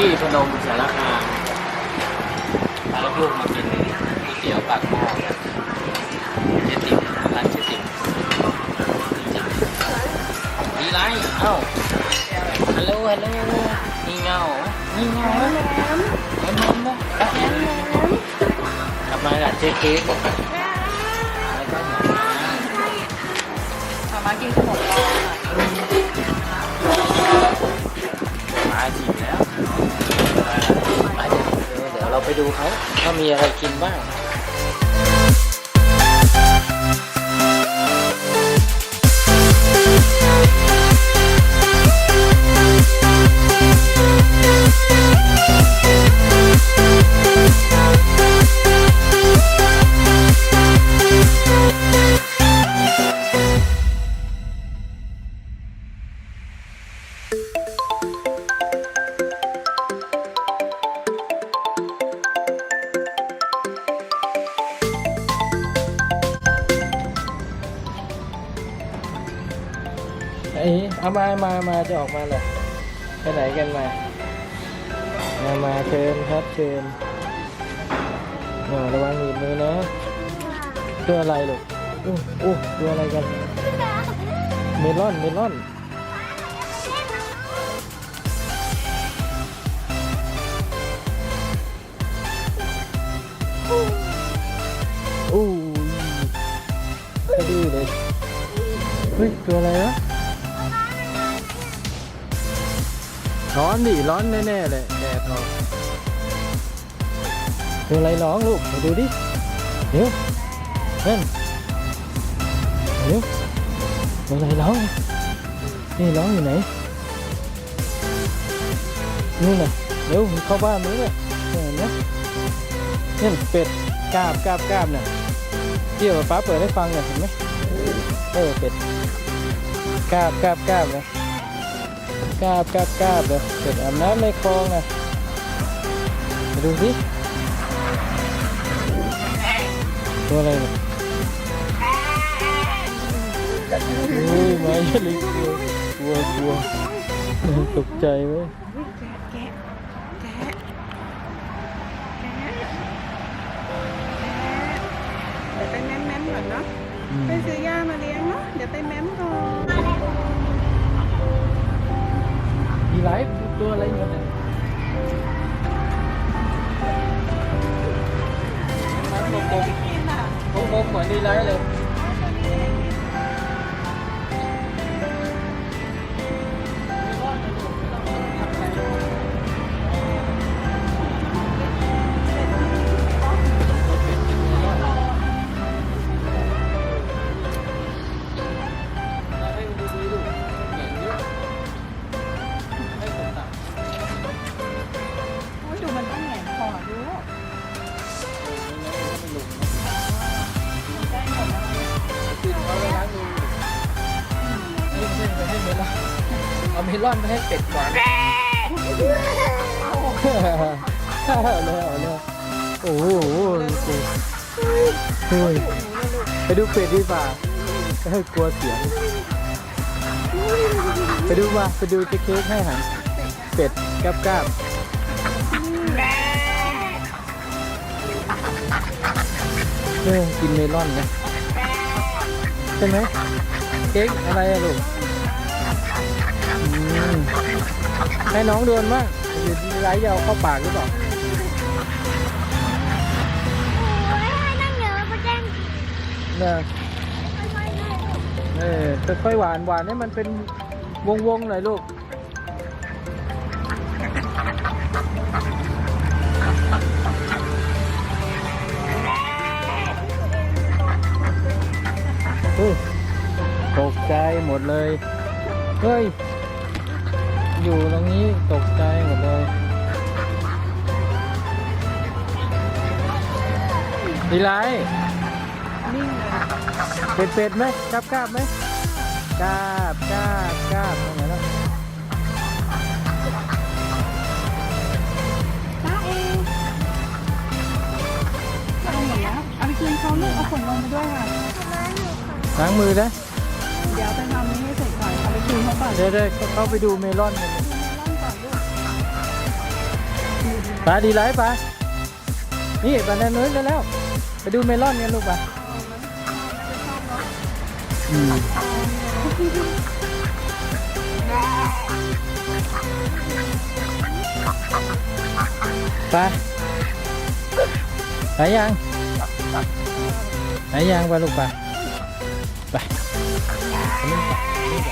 ที่พนมสารคามพาลูกมากินก๋วยเตี๋ยวปากหม้อเจติมร้านเจติมมีไรเอ้าฮัลโหลฮัลโหลนี่เงานี่เงาแล้วน้ำน้ำน้ำกลับมากับเจ๊เค้กแล้วก็หมาม้ามามากินขนม ดูเขาเขามีอะไรกินบ้าง เอามามามาจะออกมาเหรอไปไหนกันมา มามาเชิญครับเชิญอ่าระวังหนีบมือนะ ตัวอะไรลูกอู้อู้ตัวอะไรกัน เมลอน เมลอนอู้ไปดูเลย เฮ้ย ตัวอะไรวะ ร้อนดิร้อนแน่ๆเลยแดดออกตัวอะไรร้องลูกมาดูดิเดี๋ยวนั่นเดี๋ยวตัวอะไรร้องนี่ร้องอยู่ไหนนู่นน่ะเดี๋ยวเข้าบ้านมั้งเนี่ยเห็นไหมนี่นเป็ดกราบกราบกราบน่ะเดี๋ยวป้าเปิดให้ฟังหน่อยเห็นไหมเออเป็ดกราบกราบกราบเลย กราบกราบกราบเลยเป็ดอาบน้ำในคลองนะมาดูสิตัวอะไรเนี่ยโอ้ยมาเยอะเลยกลัวกลัวกลัวตกใจเว้ยแกะแกะแกะเดี๋ยวไปแม้มแม้มก่อนเนาะอืมไปซื้อย่ามาเลี้ยงเนาะเดี๋ยวไปแม้มก่อน มีไลฟ์ตัวอะไรอ เมลอนไปให้เป็ดก่อนเอาเลยเอาเลยโอ้โหโอ้ยไปดูเป็ดดีกว่าให้กลัวเสียง ไปดูมาไปดูเจ๊เค้กให้หันเป็ดกราบกราบเออกินเมลอนนะใช่ไหมเค้กอะไรอะลูก ให้น้องโดนบ้างอยู่ที่ไรจะเอาเข้าปากหรือเปล่าโอ้ยให้นั่งเยอะประเด็นเนี่ย ค่อยๆได้ลูกเออค่อยๆหวานหวานให้มันเป็นวงๆหน่อยลูกอุ๊ยตกใจหมดเลย เฮ้ย อยู่ตรงนี้ตกใจหมดเลยดีไรนิ่งเป็ดเป็ดๆไหมกราบกราบไหมกราบกราบกราบตรงไหนแล้วป้าเองเอาหมดแล้วเอาไปคืนเขาลูกเอาขนลงมาด้วยค่ะล้างมือนะเดี๋ยวไป เขาก่อนเดี๋ยวเดี๋ยวเข้าไปดูเมลอนกันมลอนก่อนลูกปลาดีไรปลานี่ปลาแนนู้นได้แล้ว ไปดูเมลอนกันลูกปลาอืมปลาไหนยังไหนยังปลาลูกปลาไปไปเล่นปลาเล่นป